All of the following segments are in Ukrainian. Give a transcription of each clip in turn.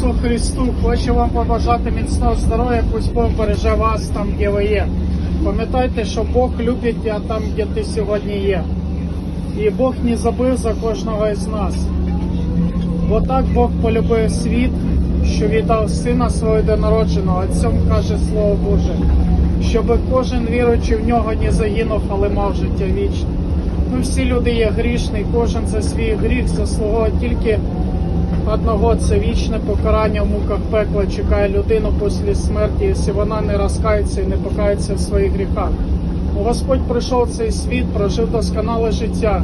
Ісусу Христу, хочу вам побажати міцного здоров'я, пусть Бог береже вас там, де ви є. Пам'ятайте, що Бог любить тебе там, де ти сьогодні є. І Бог не забив за кожного із нас. Бо так Бог полюбив світ, що віддав сина свого єдинородженого, а цьому каже Слово Боже, щоб кожен віруючий в нього не загинув, але мав життя вічне. Ми всі люди є грішні, кожен за свій гріх заслуговує тільки одного це вічне покарання в муках пекла чекає людину після смерті, якщо вона не розкається і не покається в своїх гріхах. Бо Господь прийшов цей світ, прожив досконале життя,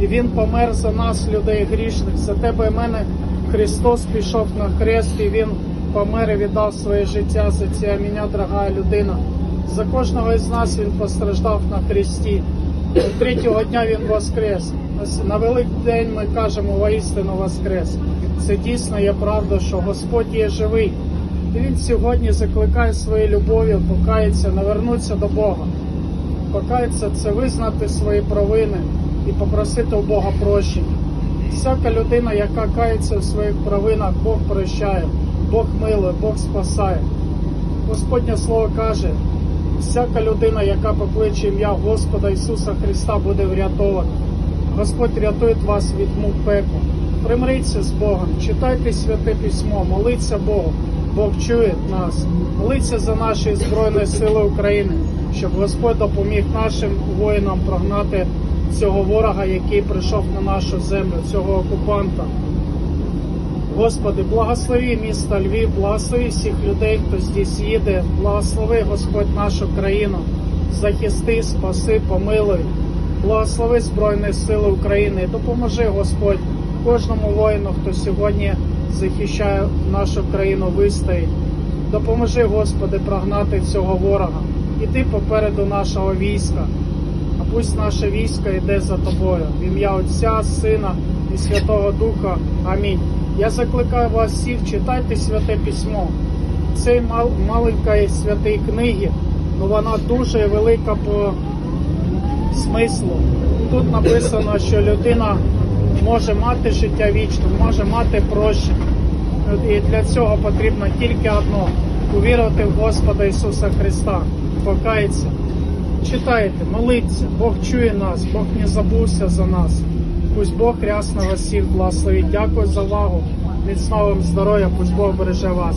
і Він помер за нас, людей грішних. За тебе і мене Христос пішов на хрест, і Він помер і віддав своє життя за це мене, дорога людина. За кожного із нас Він постраждав на хресті. Третього дня Він воскрес. На великий день ми кажемо воістину воскрес. Це дійсно є правда, що Господь є живий. І Він сьогодні закликає своєю любов'ю покаятися, навернутися до Бога. Покаятися це визнати свої провини і попросити у Бога прощення. Всяка людина, яка кається в своїх провинах, Бог прощає, Бог милує, Бог спасає. Господнє Слово каже, всяка людина, яка покличе ім'я Господа Ісуса Христа, буде врятована. Господь рятує вас від мук пекла. Примиріться з Богом, читайте святе письмо, моліться Богу. Бог чує нас. Моліться за наші Збройні Сили України, щоб Господь допоміг нашим воїнам прогнати цього ворога, який прийшов на нашу землю, цього окупанта. Господи, благослови місто Львів, благослови всіх людей, хто здесь їде, благослови Господь нашу країну, захисти, спаси, помилуй, благослови Збройні Сили України, допоможи Господь кожному воїну, хто сьогодні захищає нашу країну вистоїть. Допоможи, Господи, прогнати цього ворога. Іди попереду нашого війська, а пусть наше військо йде за тобою. В ім'я Отця, Сина і Святого Духа. Амінь. Я закликаю вас всіх, читайте святе письмо. Це мал, маленька святої книги, але вона дуже велика по смислу. Тут написано, що людина може мати життя вічне, може мати прощення. І для цього потрібно тільки одно увірувати в Господа Ісуса Христа, покаятися. Читайте, моліться, Бог чує нас, Бог не забувся за нас. Пусть Бог рясно вас всіх благословить. Дякую за увагу. Міцного вам здоров'я, пусть Бог береже вас.